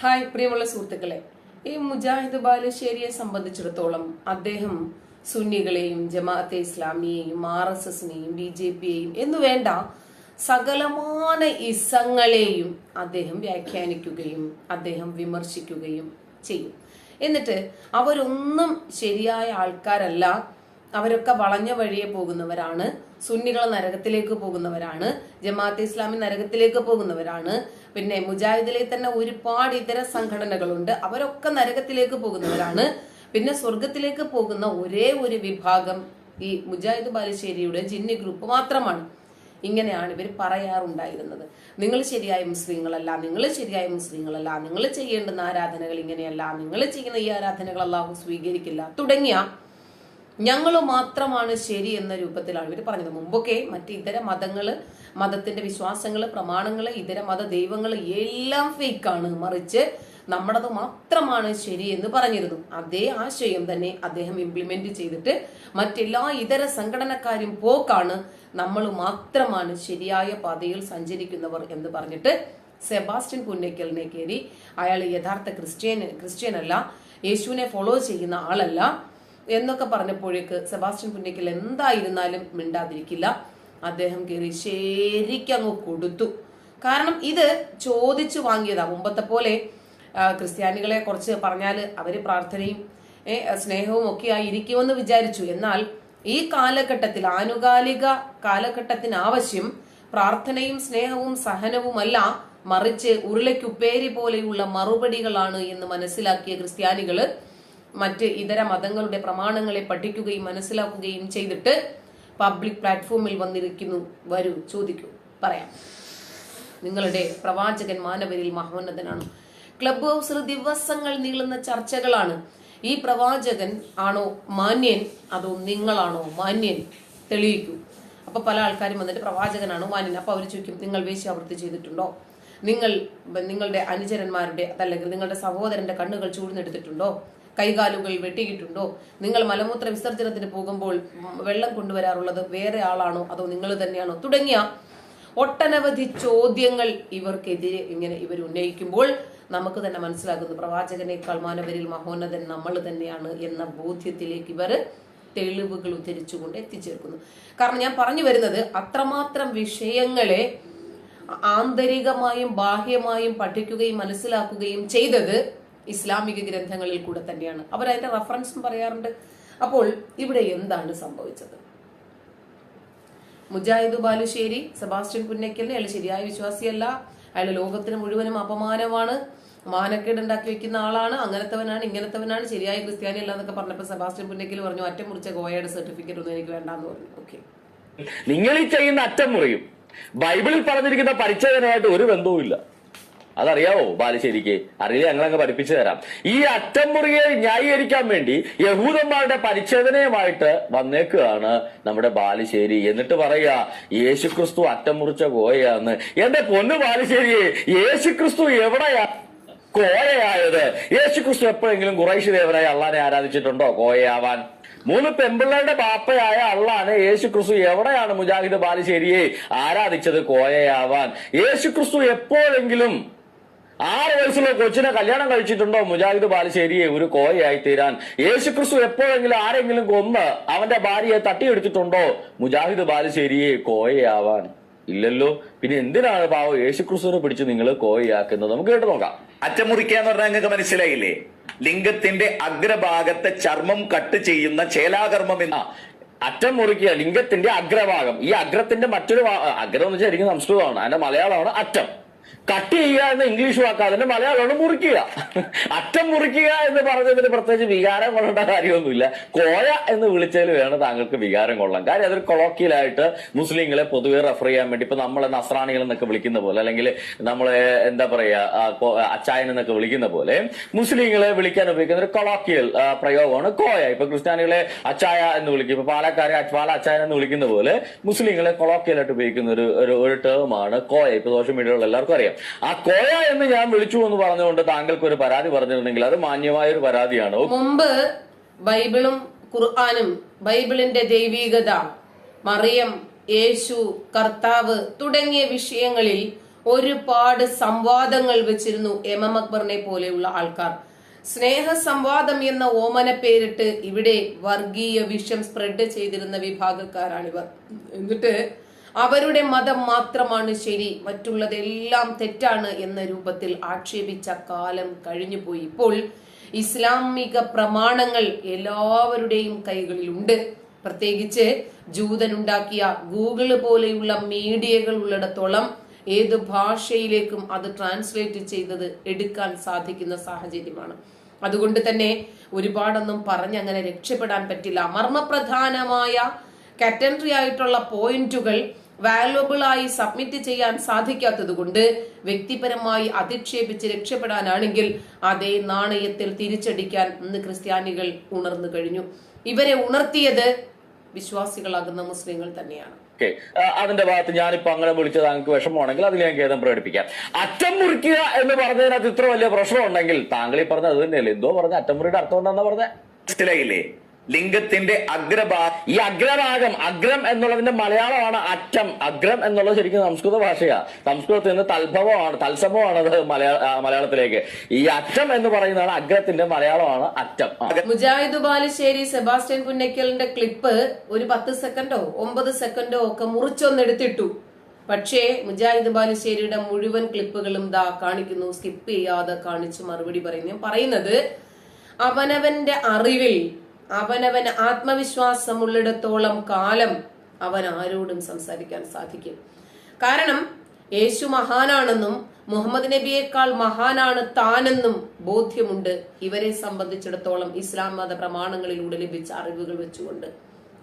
Hi പ്രിയമുള്ള സുഹൃത്തുക്കളെ. ഈ മുജാഹിദ് ബാലുശ്ശേരിയെ സംബന്ധിച്ചിടത്തോളം അദ്ദേഹം സുന്നികളെയും ജമാഅത്തെ ഇസ്ലാമിയെയും ആർ എസ് എസിനെയും ബി ജെ പിയെയും എന്നു വേണ്ട സകലമാന ഇസങ്ങളെയും അദ്ദേഹം വ്യാഖ്യാനിക്കുകയും അദ്ദേഹം വിമർശിക്കുകയും ചെയ്യും. എന്നിട്ട് അവരൊന്നും ശരിയായ ആൾക്കാരല്ല. അവരൊക്കെ വളഞ്ഞ വഴിയെ പോകുന്നവരാണ്. സുന്നികൾ നരകത്തിലേക്ക് പോകുന്നവരാണ്. ജമാഅത്ത് ഇസ്ലാമി നരകത്തിലേക്ക് പോകുന്നവരാണ്. പിന്നെ മുജാഹിദിലെ തന്നെ ഒരുപാട് ഇതര സംഘടനകളുണ്ട്. അവരൊക്കെ നരകത്തിലേക്ക് പോകുന്നവരാണ്. പിന്നെ സ്വർഗത്തിലേക്ക് പോകുന്ന ഒരേ ഒരു വിഭാഗം ഈ മുജാഹിദ് ബാലുശ്ശേരിയുടെ ജിന്നി ഗ്രൂപ്പ് മാത്രമാണ്. ഇങ്ങനെയാണ് ഇവർ പറയാറുണ്ടായിരുന്നത്. നിങ്ങൾ ശരിയായ മുസ്ലിങ്ങളല്ല നിങ്ങൾ ശരിയായ മുസ്ലിങ്ങളല്ല നിങ്ങൾ ചെയ്യേണ്ടുന്ന ആരാധനകൾ ഇങ്ങനെയല്ല നിങ്ങൾ ചെയ്യുന്ന ഈ ആരാധനകൾ അള്ളാഹു സ്വീകരിക്കില്ല. തുടങ്ങിയ ഞങ്ങൾ മാത്രമാണ് ശരി എന്ന രൂപത്തിലാണ് ഇവർ പറഞ്ഞത്. മുമ്പൊക്കെ മറ്റ് ഇതര മതങ്ങൾ മതത്തിന്റെ വിശ്വാസങ്ങൾ പ്രമാണങ്ങൾ ഇതര മത ദൈവങ്ങൾ എല്ലാം ഫേക്കാണ് മറിച്ച് നമ്മളത് മാത്രമാണ് ശരി എന്ന് പറഞ്ഞിരുന്നു. അതേ ആശയം തന്നെ അദ്ദേഹം ഇംപ്ലിമെന്റ് ചെയ്തിട്ട് മറ്റെല്ലാ ഇതര സംഘടനക്കാരും പോക്കാണ് നമ്മൾ മാത്രമാണ് ശരിയായ പാതയിൽ സഞ്ചരിക്കുന്നവർ എന്ന് പറഞ്ഞിട്ട് സെബാസ്റ്റ്യൻ പുന്നയ്ക്കലിനെ കയറി അയാൾ യഥാർത്ഥ ക്രിസ്ത്യൻ ക്രിസ്ത്യൻ അല്ല യേശുവിനെ ഫോളോ ചെയ്യുന്ന ആളല്ല. എന്നൊക്കെ പറഞ്ഞപ്പോഴേക്ക് സെബാസ്റ്റ്യൻ പുന്നയ്ക്കൽ എന്തായിരുന്നാലും മിണ്ടാതിരിക്കില്ല. അദ്ദേഹം കയറി ശരിക്കങ്ങ് കൊടുത്തു. കാരണം ഇത് ചോദിച്ചു വാങ്ങിയതാ. മുമ്പത്തെ പോലെ ക്രിസ്ത്യാനികളെ കുറച്ച് പറഞ്ഞാൽ അവർ പ്രാർത്ഥനയും സ്നേഹവും ഒക്കെ ആയിരിക്കുമെന്ന് വിചാരിച്ചു. എന്നാൽ ഈ കാലഘട്ടത്തിൽ ആനുകാലിക കാലഘട്ടത്തിന് ആവശ്യം പ്രാർത്ഥനയും സ്നേഹവും സഹനവുമല്ല മറിച്ച് ഉരുളയ്ക്കുപ്പേരി പോലെയുള്ള മറുപടികളാണ് എന്ന് മനസ്സിലാക്കിയ ക്രിസ്ത്യാനികൾ മറ്റ് ഇതര മതങ്ങളുടെ പ്രമാണങ്ങളെ പഠിക്കുകയും മനസ്സിലാക്കുകയും ചെയ്തിട്ട് പബ്ലിക് പ്ലാറ്റ്ഫോമിൽ വന്നിരിക്കുന്നു. വരൂ ചോദിക്കൂ പറയാം. നിങ്ങളുടെ പ്രവാചകൻ മാനവരിൽ മഹോന്നതനാണ്. ക്ലബ് ഹൗസിൽ ദിവസങ്ങൾ നീളുന്ന ചർച്ചകളാണ്. ഈ പ്രവാചകൻ ആണോ മാന്യൻ? അതോ നിങ്ങളാണോ മാന്യൻ? തെളിയിക്കൂ. അപ്പൊ പല ആൾക്കാരും വന്നിട്ട് പ്രവാചകനാണോ മാന്യൻ? അപ്പൊ അവർ ചോദിക്കും നിങ്ങൾ വേശ്യാവൃത്തി ചെയ്തിട്ടുണ്ടോ? നിങ്ങൾ നിങ്ങളുടെ അനുചരന്മാരുടെ അതല്ലെങ്കിൽ നിങ്ങളുടെ സഹോദരന്റെ കണ്ണുകൾ ചൂഴ്ന്നെടുത്തിട്ടുണ്ടോ? കൈകാലുകൾ വെട്ടിയിട്ടുണ്ടോ? നിങ്ങൾ മലമൂത്ര വിസർജനത്തിന് പോകുമ്പോൾ വെള്ളം കൊണ്ടുവരാറുള്ളത് വേറെ ആളാണോ അതോ നിങ്ങൾ തന്നെയാണോ? തുടങ്ങിയ ഒട്ടനവധി ചോദ്യങ്ങൾ ഇവർക്കെതിരെ ഇങ്ങനെ ഇവർ ഉന്നയിക്കുമ്പോൾ നമുക്ക് തന്നെ മനസ്സിലാകുന്നു പ്രവാചകനേക്കാൾ മാനവരിൽ മഹോന്നതൻ നമ്മൾ തന്നെയാണ് എന്ന ബോധ്യത്തിലേക്ക് ഇവർ തെളിവുകൾ ഉദ്ധരിച്ചുകൊണ്ട് എത്തിച്ചേർക്കുന്നു. കാരണം ഞാൻ പറഞ്ഞു വരുന്നത് അത്രമാത്രം വിഷയങ്ങളെ ആന്തരികമായും ബാഹ്യമായും പഠിക്കുകയും മനസ്സിലാക്കുകയും ചെയ്തത് ഇസ്ലാമിക ഗ്രന്ഥങ്ങളിൽ കൂടെ തന്നെയാണ്. അവർ അതിന്റെ റഫറൻസും പറയാറുണ്ട്. അപ്പോൾ ഇവിടെ എന്താണ് സംഭവിച്ചത്? മുജാഹിദ് ബാലുശ്ശേരി സെബാസ്റ്റ്യൻ പുന്നയ്ക്കലിന് അയാൾ ശരിയായ വിശ്വാസിയല്ല. അയാൾ ലോകത്തിന് മുഴുവനും അപമാനമാണ്. മാനക്കേട് ഉണ്ടാക്കി വെക്കുന്ന ആളാണ്. അങ്ങനത്തവനാണ് ഇങ്ങനത്തവനാണ് ശരിയായ ക്രിസ്ത്യാനി അല്ല എന്നൊക്കെ പറഞ്ഞപ്പോൾ സെബാസ്റ്റ്യൻ പുന്നയ്ക്കൽ പറഞ്ഞു അറ്റം മുറിച്ച ഗോയയുടെ സർട്ടിഫിക്കറ്റ് ഒന്നും എനിക്ക് വേണ്ടാന്ന് പറഞ്ഞു. ഓക്കെ നിങ്ങൾ ഈ ചെയ്യുന്ന അറ്റം മുറിയും. ബൈബിളിൽ പറഞ്ഞിരിക്കുന്ന പരിച്ഛേദനയായിട്ട് ഒരു ബന്ധവും ഇല്ല. അതറിയാവോ ബാലുശ്ശേരിക്ക്? അറിയില്ല ഞങ്ങളങ്ങ് പഠിപ്പിച്ചു തരാം. ഈ അറ്റം മുറിയെ ന്യായീകരിക്കാൻ വേണ്ടി യഹൂദന്മാരുടെ പരിച്ഛേദനയുമായിട്ട് വന്നേക്കുകയാണ് നമ്മുടെ ബാലുശ്ശേരി. എന്നിട്ട് പറയുക യേശുക്രിസ്തു അറ്റം മുറിച്ച പോയാന്ന് എന്റെ പൊന്നു ബാലുശ്ശേരിയെ യേശുക്രിസ്തു എവിടെയാ കോയയായത് യേശുക്രിസ്തു എപ്പോഴെങ്കിലും കുറേശ്ശി ദേവനായി അള്ളാനെ ആരാധിച്ചിട്ടുണ്ടോ? കോയയാവാൻ മൂന്ന് പെമ്പിള്ളേരുടെ ബാപ്പയായ അള്ളാണ് യേശു ക്രിസ്തു എവിടെയാണ് മുജാഹിദ് ബാലുശ്ശേരിയെ ആരാധിച്ചത്? കോയയാവാൻ യേശു ക്രിസ്തു എപ്പോഴെങ്കിലും ആറ് വയസ്സുള്ള കൊച്ചിനെ കല്യാണം കഴിച്ചിട്ടുണ്ടോ? മുജാഹിദ് ബാലുശ്ശേരിയെ ഒരു കോയയായി തീരാൻ. യേശു ക്രിസ്തു എപ്പോഴെങ്കിലും ആരെങ്കിലും കൊന്ന് അവന്റെ ഭാര്യയെ തട്ടിയെടുത്തിട്ടുണ്ടോ? മുജാഹിദ് ബാലുശ്ശേരിയെ കോയയാവാൻ ഇല്ലല്ലോ. പിന്നെ എന്തിനാണ് പാവം യേശു ക്രിസ്തുവിനെ പിടിച്ച് നിങ്ങൾ കോയയാക്കുന്നത് നമുക്ക് കേട്ടു നോക്കാം. അറ്റമുറിക്കുക എന്ന് പറഞ്ഞാൽ നിങ്ങൾക്ക് മനസ്സിലായില്ലേ? ലിംഗത്തിന്റെ അഗ്രഭാഗത്തെ ചർമ്മം കട്ട് ചെയ്യുന്ന ചേലാകർമ്മം എന്ന. അറ്റം മുറിക്കുക ലിംഗത്തിന്റെ അഗ്രഭാഗം. ഈ അഗ്രത്തിന്റെ മറ്റൊരു അഗ്രം എന്ന് വെച്ചാൽ ശരിക്കും സംസ്കൃതമാണ്. അതിന്റെ മലയാളമാണ് അറ്റം. കട്ട് ചെയ്യുക എന്ന ഇംഗ്ലീഷ് വാക്ക്. അതിന്റെ മലയാളമാണ് മുറിക്കുക. അറ്റം മുറിക്കുക എന്ന് പറഞ്ഞതിന് പ്രത്യേകിച്ച് വികാരം കൊള്ളേണ്ട കാര്യമൊന്നുമില്ല. കോഴ എന്ന് വിളിച്ചതിൽ വേണം താങ്കൾക്ക് വികാരം കൊള്ളാം കാര്യം അതൊരു കൊളോക്കിയലായിട്ട് മുസ്ലിങ്ങളെ പൊതുവെ റെഫർ ചെയ്യാൻ വേണ്ടി ഇപ്പൊ നമ്മളെ നസ്രാണികൾ എന്നൊക്കെ വിളിക്കുന്ന പോലെ അല്ലെങ്കിൽ നമ്മളെ എന്താ പറയാ ആ, അച്ചായൻ എന്നൊക്കെ വിളിക്കുന്ന പോലെ മുസ്ലിങ്ങളെ വിളിക്കാൻ ഉപയോഗിക്കുന്ന ഒരു കൊളോക്കിയൽ പ്രയോഗമാണ് കോയ ഇപ്പൊ ക്രിസ്ത്യാനികളെ അച്ചായ എന്ന് വിളിക്കും. ഇപ്പൊ പാലക്കാരെ പാല അച്ചായൻ എന്ന് വിളിക്കുന്ന പോലെ മുസ്ലിങ്ങളെ കൊളോക്കിയലായിട്ട് ഉപയോഗിക്കുന്ന ഒരു ഒരു ടേമാണ് കോയ ഇപ്പൊ സോഷ്യൽ മീഡിയയിലുള്ള എല്ലാവർക്കും അറിയാം. ആ കോയ എന്ന് ഞാൻ വിളിച്ചു എന്ന് പറഞ്ഞുകൊണ്ട് താങ്കൾക്ക് ഒരു പരാതി പറഞ്ഞിരുന്നെങ്കിൽ അത് മാന്യമായ ഒരു പരാതിയാണ് മുമ്പ് ബൈബിളും ഖുർആാനും ബൈബിളിന്റെ ദൈവീകത മറിയം യേശു കർത്താവ് തുടങ്ങിയ വിഷയങ്ങളിൽ ഒരുപാട് സംവാദങ്ങൾ വെച്ചിരുന്നു എം എം അക്ബറിനെ പോലെയുള്ള ആൾക്കാർ. സ്നേഹ സംവാദം എന്ന ഓമന പേരിട്ട് ഇവിടെ വർഗീയ വിഷം സ്പ്രെഡ് ചെയ്തിരുന്ന വിഭാഗക്കാരാണിവർ. എന്നിട്ട് അവരുടെ മതം മാത്രമാണ് ശരി മറ്റുള്ളതെല്ലാം തെറ്റാണ് എന്ന രൂപത്തിൽ ആക്ഷേപിച്ച കാലം കഴിഞ്ഞുപോയി ഇപ്പോൾ ഇസ്ലാമിക പ്രമാണങ്ങൾ എല്ലാവരുടെയും കൈകളിലുണ്ട്. പ്രത്യേകിച്ച് ജൂതനുണ്ടാക്കിയ ഗൂഗിൾ പോലെയുള്ള മീഡിയകൾ ഉള്ളിടത്തോളം ഏത് ഭാഷയിലേക്കും അത് ട്രാൻസ്ലേറ്റ് ചെയ്തത് എടുക്കാൻ സാധിക്കുന്ന സാഹചര്യമാണ്. അതുകൊണ്ട് തന്നെ ഒരുപാടൊന്നും പറഞ്ഞ് അങ്ങനെ രക്ഷപ്പെടാൻ പറ്റില്ല. മർമ്മപ്രധാനമായ കാറ്റൻട്രി ആയിട്ടുള്ള പോയിന്റുകൾ വാല്യുബിൾ ആയി സബ്മിറ്റ് ചെയ്യാൻ സാധിക്കാത്തതുകൊണ്ട് വ്യക്തിപരമായി അധിക്ഷേപിച്ച് രക്ഷപ്പെടാനാണെങ്കിൽ അതേ നാണയത്തിൽ തിരിച്ചടിക്കാൻ ഇന്ന് ക്രിസ്ത്യാനികൾ ഉണർന്നു കഴിഞ്ഞു. ഇവരെ ഉണർത്തിയത് വിശ്വാസികളാകുന്ന മുസ്ലിങ്ങൾ തന്നെയാണ്. ഓക്കെ അതിന്റെ ഭാഗത്ത് ഞാനിപ്പോ അങ്ങനെ വിളിച്ചത് നിങ്ങൾക്ക് വിഷമമാണെങ്കിൽ അതിൽ ഞാൻ ഖേദം പ്രകടിപ്പിക്കാം. അറ്റം മുറിക്കുക എന്ന് പറഞ്ഞതിനകത്ത് ഇത്ര വലിയ പ്രശ്നമുണ്ടെങ്കിൽ താങ്കൾ ഈ പറഞ്ഞത് അത് തന്നെയല്ലേ? എന്തോ പറഞ്ഞ അറ്റം മുറിയുടെ അർത്ഥം എന്താണെന്നാ പറഞ്ഞേ? മനസ്സിലായില്ലേ? ലിംഗത്തിന്റെ അഗ്രഭാഗം ഈ അഗ്രഭാഗം അഗ്രം എന്നുള്ളതിന്റെ മലയാളമാണ് അറ്റം. അഗ്രം എന്നുള്ളത് ശരിക്കും സംസ്കൃത ഭാഷയാ. സംസ്കൃതത്തിൽ നിന്ന് തൽഭവമാണ് തത്സഭമാണ് അത് മലയാള മലയാളത്തിലേക്ക്. ഈ അറ്റം എന്ന് പറയുന്നതാണ് അഗ്രത്തിന്റെ മലയാളമാണ് അറ്റം. മുജാഹിദ് ബാലുശ്ശേരി സെബാസ്റ്റ്യൻ പുന്നയ്ക്കലിന്റെ ക്ലിപ്പ് ഒരു പത്ത് സെക്കൻഡോ ഒമ്പത് സെക്കൻഡോ ഒക്കെ മുറിച്ചൊന്നെടുത്തിട്ടു. പക്ഷേ മുജാഹിദ് ബാലുശ്ശേരിയുടെ മുഴുവൻ ക്ലിപ്പുകളും ദാ കാണിക്കുന്നു. സ്കിപ്പ് ചെയ്യാതെ കാണിച്ച് മറുപടി പറയുന്നു. പറയുന്നത് അവനവന്റെ അറിവിൽ അവനവൻ ആത്മവിശ്വാസമുള്ളിടത്തോളം കാലം അവൻ ആരോടും സംസാരിക്കാൻ സാധിക്കും. കാരണം യേശു മഹാനാണെന്നും മുഹമ്മദ് നബിയേക്കാൾ മഹാനാണ് താനെന്നും ബോധ്യമുണ്ട്. ഇവരെ സംബന്ധിച്ചിടത്തോളം ഇസ്ലാം മത പ്രമാണങ്ങളിലൂടെ ലഭിച്ച അറിവുകൾ വെച്ചുകൊണ്ട്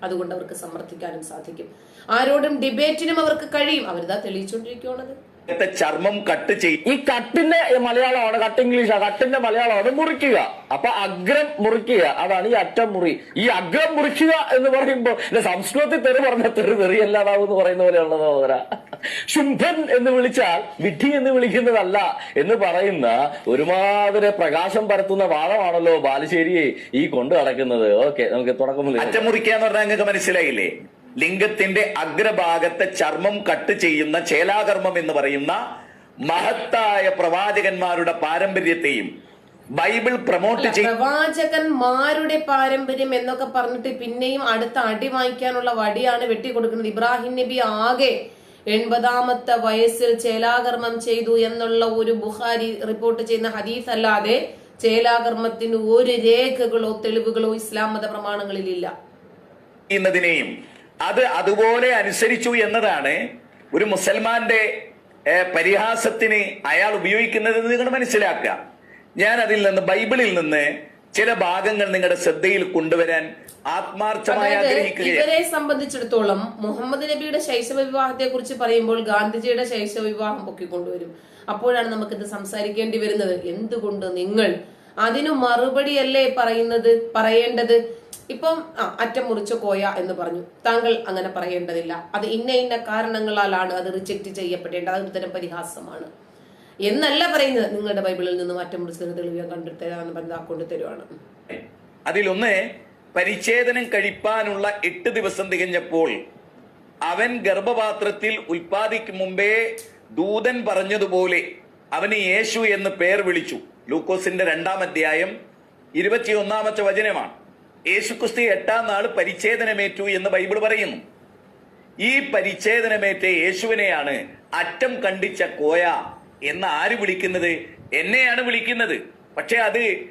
അതുകൊണ്ട് അവർക്ക് സമർത്ഥിക്കാനും സാധിക്കും. ആരോടും ഡിബേറ്റിനും അവർക്ക് കഴിയും. അവരിതാ തെളിയിച്ചുകൊണ്ടിരിക്കുകയാണത് ചർമ്മം കട്ട് ചെയ്യും ഈ കട്ടിന്റെ മലയാളമാണ് കട്ട് ഇംഗ്ലീഷാ കട്ടിന്റെ മലയാളമാണ് മുറിക്കുക. അപ്പൊ അഗ്രം മുറിക്കുക. അതാണ് ഈ അറ്റം മുറി. ഈ അഗ്രം മുറിക്കുക എന്ന് പറയുമ്പോൾ എന്റെ സംസ്കൃതത്തിൽ തെറി പറഞ്ഞ തെറി തെറിയല്ലാതാവും എന്ന് പറയുന്ന പോലെയുള്ള സഹോദര. ശുംഭൻ എന്ന് വിളിച്ചാൽ വിഡ്ഢി എന്ന് വിളിക്കുന്നതല്ല എന്ന് പറയുന്ന ഒരുമാതിരി പ്രകാശം പരത്തുന്ന വാദമാണല്ലോ ബാലുശ്ശേരിയെ ഈ കൊണ്ടു നടക്കുന്നത്. ഓക്കെ നമുക്ക് തുടക്കം അറ്റം അറ്റമുറിക്കുക എന്ന് പറഞ്ഞാൽ നിങ്ങൾക്ക് മനസ്സിലായില്ലേ? ലിംഗത്തിന്റെ അഗ്രഭാഗത്തെ ചർമ്മം കട്ട് ചെയ്യുന്ന ചേലാകർമ്മം എന്ന് പറയുന്ന മഹത്തായ പ്രവാചകന്മാരുടെ പാരമ്പര്യത്തെയും ബൈബിൾ പ്രൊമോട്ട് ചെയ്യും പ്രവാചകന്മാരുടെ പാരമ്പര്യം എന്നൊക്കെ പറഞ്ഞിട്ട് പിന്നെയും അടുത്ത അടി വാങ്ങിക്കാനുള്ള വടിയാണ് വെട്ടിക്കൊടുക്കുന്നത്. ഇബ്രാഹിം നബി ആകെ എൺപതാമത്തെ വയസ്സിൽ ചേലാകർമ്മം ചെയ്തു എന്നുള്ള ഒരു ബുഹാരി റിപ്പോർട്ട് ചെയ്യുന്ന ഹദീസ് അല്ലാതെ ചേലാകർമ്മത്തിന് ഒരു രേഖകളോ തെളിവുകളോ ഇസ്ലാം മത പ്രമാണങ്ങളിലില്ല ചെയ്യുന്നതിനെയും അത് അതുപോലെ അനുസരിച്ചു എന്നതാണ് ഒരു മുസൽമാന്റെ പരിഹാസത്തിന് അയാൾ ഉപയോഗിക്കുന്നത് എന്ന് നിങ്ങൾ മനസ്സിലാക്കുക. ഞാൻ അതിൽ നിന്ന് ബൈബിളിൽ നിന്ന് ചില ഭാഗങ്ങൾ നിങ്ങളുടെ ശ്രദ്ധയിൽ കൊണ്ടുവരാൻ ആത്മാർത്ഥമായി ഇവരെ സംബന്ധിച്ചിടത്തോളം മുഹമ്മദ് നബിയുടെ ശൈശവ വിവാഹത്തെ കുറിച്ച് പറയുമ്പോൾ ഗാന്ധിജിയുടെ ശൈശവ വിവാഹം പൊക്കിക്കൊണ്ടുവരും. അപ്പോഴാണ് നമുക്ക് ഇത് സംസാരിക്കേണ്ടി വരുന്നത്. എന്തുകൊണ്ട് നിങ്ങൾ അതിനു മറുപടിയല്ലേ പറയുന്നത് പറയേണ്ടത്? ഇപ്പം ആ അറ്റം മുറിച്ച് കോയ എന്ന് പറഞ്ഞു. താങ്കൾ അങ്ങനെ പറയേണ്ടതില്ല. അത് ഇന്ന ഇന്ന കാരണങ്ങളാലാണ് അത് റിജക്റ്റ് ചെയ്യപ്പെടേണ്ടത്. അത് ഒരുതരം പരിഹാസമാണ്. എന്നല്ല പറയുന്നത്. നിങ്ങളുടെ ബൈബിളിൽ നിന്നും അറ്റം മുറിച്ചതിന് തെളിവ് കണ്ടെത്തരാന്ന് പറഞ്ഞത് ആ കൊണ്ടുതരുവാണ് അതിലൊന്ന് പരിച്ഛേദനം കഴിപ്പാനുള്ള എട്ട് ദിവസം തികഞ്ഞപ്പോൾ അവൻ ഗർഭപാത്രത്തിൽ ഉൽപ്പാദിക്കും മുമ്പേ ദൂതൻ പറഞ്ഞതുപോലെ അവന് യേശു എന്ന് പേർ വിളിച്ചു. ലൂക്കോസിന്റെ രണ്ടാം അധ്യായം ഇരുപത്തിയൊന്നാമത്തെ വചനമാണ്. യേശുക്രിസ്തു എട്ടാം നാൾ പരിച്ഛേദനമേറ്റു എന്ന് ബൈബിൾ പറയുന്നു. ഈ പരിച്ഛേദനമേറ്റ യേശുവിനെയാണ് അറ്റം കണ്ടിച്ച കോയ എന്ന് ആര് വിളിക്കുന്നത്? എന്നെയാണ് വിളിക്കുന്നത്. പക്ഷെ അത്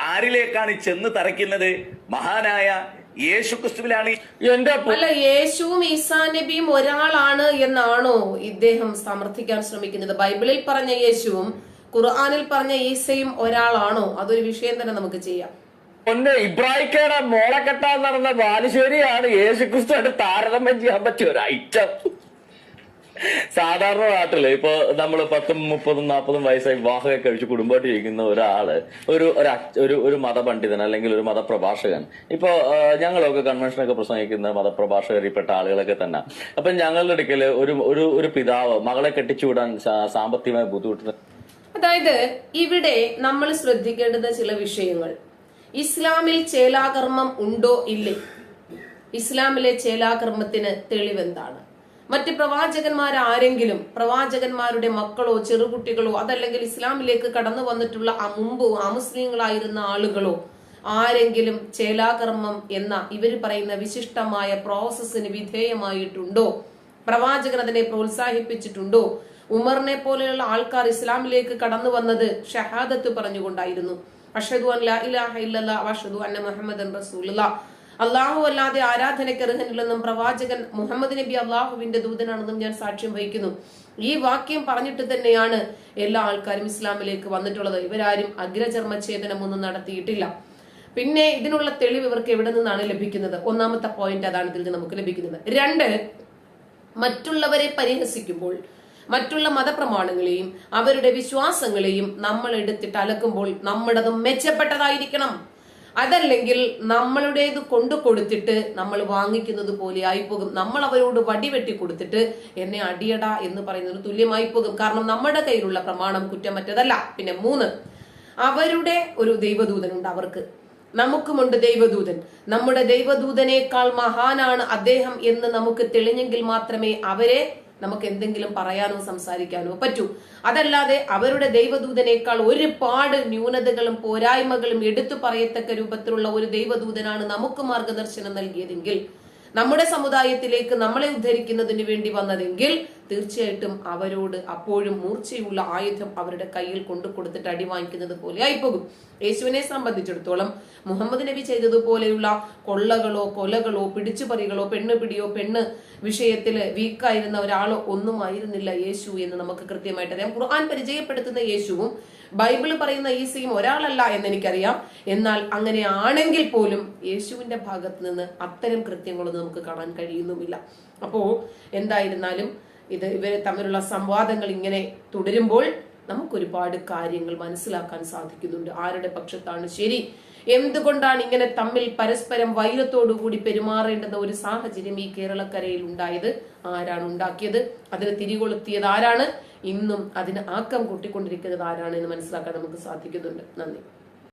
ആരിലേക്കാണ് ചെന്ന് തറയ്ക്കുന്നത്? മഹാനായ യേശു ക്രിസ്തുവിലാണ് എന്റെ അല്ല യേശുവും ഈസാ നബിയും ഒരാളാണ് എന്നാണോ ഇദ്ദേഹം സമർത്ഥിക്കാൻ ശ്രമിക്കുന്നത്? ബൈബിളിൽ പറഞ്ഞ യേശുവും ഖുർആാനിൽ പറഞ്ഞ ഈസയും ഒരാളാണോ? അതൊരു വിഷയം തന്നെ നമുക്ക് ചെയ്യാം. ഒന്ന് ഇബ്രാഹിക്കയുടെ മോളെ കെട്ടാൻ നടന്ന ബാലുശ്ശേരിയാണ് യേശുക്രിസ്തുവായിട്ട് താരതമ്യം ചെയ്യാൻ പറ്റിയ ഒരു ഐറ്റം സാധാരണ നാട്ടിൽ ഇപ്പൊ നമ്മൾ പത്തും മുപ്പതും നാൽപ്പതും വയസ്സായി വിവാഹമൊക്കെ കഴിച്ച് കുടുംബമായിട്ട് ഇരിക്കുന്ന ഒരാൾ ഒരു ഒരു ഒരു മതപണ്ഡിതൻ അല്ലെങ്കിൽ ഒരു മതപ്രഭാഷകൻ. ഇപ്പൊ ഞങ്ങളൊക്കെ കൺവെൻഷനൊക്കെ പ്രസംഗിക്കുന്ന മതപ്രഭാഷകരിൽപ്പെട്ട ആളുകളൊക്കെ തന്നെ. അപ്പൊ ഞങ്ങളുടെ അടുക്കൽ ഒരു ഒരു ഒരു പിതാവ് മകളെ കെട്ടിച്ചുവിടാൻ വിടാൻ സാമ്പത്തികമായി ബുദ്ധിമുട്ടുന്ന അതായത് ഇവിടെ നമ്മൾ ശ്രദ്ധിക്കേണ്ടുന്ന ചില വിഷയങ്ങൾ. ഇസ്ലാമിൽ ചേലാകർമ്മം ഉണ്ടോ ഇല്ലേ? ഇസ്ലാമിലെ ചേലാകർമ്മത്തിന് തെളിവെന്താണ്? മറ്റ് പ്രവാചകന്മാർ ആരെങ്കിലും പ്രവാചകന്മാരുടെ മക്കളോ ചെറുകുട്ടികളോ അതല്ലെങ്കിൽ ഇസ്ലാമിലേക്ക് കടന്നു വന്നിട്ടുള്ള മുമ്പ് അമുസ്ലിങ്ങളായിരുന്ന ആളുകളോ ആരെങ്കിലും ചേലാകർമ്മം എന്ന ഇവർ പറയുന്ന വിശിഷ്ടമായ പ്രോസസ്സിന് വിധേയമായിട്ടുണ്ടോ? പ്രവാചകൻ അതിനെ പ്രോത്സാഹിപ്പിച്ചിട്ടുണ്ടോ? ഉമറിനെ പോലെയുള്ള ആൾക്കാർ ഇസ്ലാമിലേക്ക് കടന്നു വന്നത് ഷഹാദത്ത് പറഞ്ഞുകൊണ്ടായിരുന്നു. അഷദു അൻ ലാ ഇലാഹ അന്ന റസൂലുള്ളാ. അള്ളാഹു അല്ലാതെ ആരാധനയ്ക്ക് അർഹനില്ലെന്നും പ്രവാചകൻ മുഹമ്മദ് നബി അള്ളാഹുവിന്റെ ദൂതനാണെന്നും ഞാൻ സാക്ഷ്യം വഹിക്കുന്നു. ഈ വാക്യം പറഞ്ഞിട്ട് തന്നെയാണ് എല്ലാ ആൾക്കാരും ഇസ്ലാമിലേക്ക് വന്നിട്ടുള്ളത്. ഇവരാരും അഗ്രചർമ്മഛേദനമൊന്നും നടത്തിയിട്ടില്ല. പിന്നെ ഇതിനുള്ള തെളിവ് ഇവർക്ക് എവിടെ നിന്നാണ് ലഭിക്കുന്നത്? ഒന്നാമത്തെ പോയിന്റ് അതാണ് ഇതിൽ നിന്ന് നമുക്ക് ലഭിക്കുന്നത്. രണ്ട് മറ്റുള്ളവരെ പരിഹസിക്കുമ്പോൾ മറ്റുള്ള മതപ്രമാണങ്ങളെയും അവരുടെ വിശ്വാസങ്ങളെയും നമ്മൾ എടുത്തിട്ട് അലക്കുമ്പോൾ നമ്മുടേതും മെച്ചപ്പെട്ടതായിരിക്കണം. അതല്ലെങ്കിൽ നമ്മളുടേത് കൊണ്ടു കൊടുത്തിട്ട് നമ്മൾ വാങ്ങിക്കുന്നത് പോലെ ആയിപ്പോകും. നമ്മൾ അവരോട് വടിവെട്ടി കൊടുത്തിട്ട് എന്നെ അടിയട എന്ന് പറയുന്നത് തുല്യമായി പോകും കാരണം നമ്മുടെ കയ്യിലുള്ള പ്രമാണം കുറ്റമറ്റതല്ല. പിന്നെ മൂന്ന് അവരുടെ ഒരു ദൈവദൂതനുണ്ട് അവർക്ക്. നമുക്കുമുണ്ട് ദൈവദൂതൻ. നമ്മുടെ ദൈവദൂതനേക്കാൾ മഹാനാണ് അദ്ദേഹം എന്ന് നമുക്ക് തെളിഞ്ഞെങ്കിൽ മാത്രമേ അവരെ നമുക്ക് എന്തെങ്കിലും പറയാനോ സംസാരിക്കാനോ പറ്റൂ. അതല്ലാതെ അവരുടെ ദൈവദൂതനേക്കാൾ ഒരുപാട് ന്യൂനതകളും പോരായ്മകളും എടുത്തു പറയത്തക്ക രൂപത്തിലുള്ള ഒരു ദൈവദൂതനാണ് നമുക്ക് മാർഗദർശനം നൽകിയതെങ്കിൽ നമ്മുടെ സമുദായത്തിലേക്ക് നമ്മളെ ഉദ്ധരിക്കുന്നതിന് വേണ്ടി വന്നതെങ്കിൽ തീർച്ചയായിട്ടും അവരോട് അപ്പോഴും മൂർച്ചയുള്ള ആയുധം അവരുടെ കയ്യിൽ കൊണ്ടു കൊടുത്തിട്ട് അടി വാങ്ങിക്കുന്നത് പോലെ ആയിപ്പോകും യേശുവിനെ സംബന്ധിച്ചിടത്തോളം മുഹമ്മദ് നബി ചെയ്തതുപോലെയുള്ള കൊള്ളകളോ കൊലകളോ പിടിച്ചുപറികളോ പെണ്ണ് പിടിയോ പെണ്ണ് വിഷയത്തിൽ വീക്കായിരുന്ന ഒരാളോ ഒന്നും ആയിരുന്നില്ല യേശു എന്ന് നമുക്ക് കൃത്യമായിട്ട് അറിയാം. ഖുർആൻ പരിചയപ്പെടുത്തുന്ന യേശുവും ബൈബിൾ പറയുന്ന ഈസയും ഒരാളല്ല എന്ന് എനിക്കറിയാം എന്നാൽ അങ്ങനെ ആണെങ്കിൽ പോലും യേശുവിന്റെ ഭാഗത്ത് നിന്ന് അത്തരം കൃത്യങ്ങളൊന്നും നമുക്ക് കാണാൻ കഴിയുന്നുമില്ല. അപ്പോ എന്തായിരുന്നാലും ഇത് ഇവരെ തമ്മിലുള്ള സംവാദങ്ങൾ ഇങ്ങനെ തുടരുമ്പോൾ നമുക്ക് ഒരുപാട് കാര്യങ്ങൾ മനസ്സിലാക്കാൻ സാധിക്കുന്നുണ്ട്. ആരുടെ പക്ഷത്താണ് ശരി? എന്തുകൊണ്ടാണ് ഇങ്ങനെ തമ്മിൽ പരസ്പരം കൂടി പെരുമാറേണ്ടുന്ന ഒരു സാഹചര്യം ഈ കേരളക്കരയിൽ ഉണ്ടായത്? ആരാണ് ഉണ്ടാക്കിയത്? അതിന് തിരികൊളുത്തിയത് ആരാണ്? ഇന്നും അതിന് ആക്കം കൂട്ടിക്കൊണ്ടിരിക്കുന്നത് ആരാണെന്ന് മനസ്സിലാക്കാൻ നമുക്ക് സാധിക്കുന്നുണ്ട്. നന്ദി.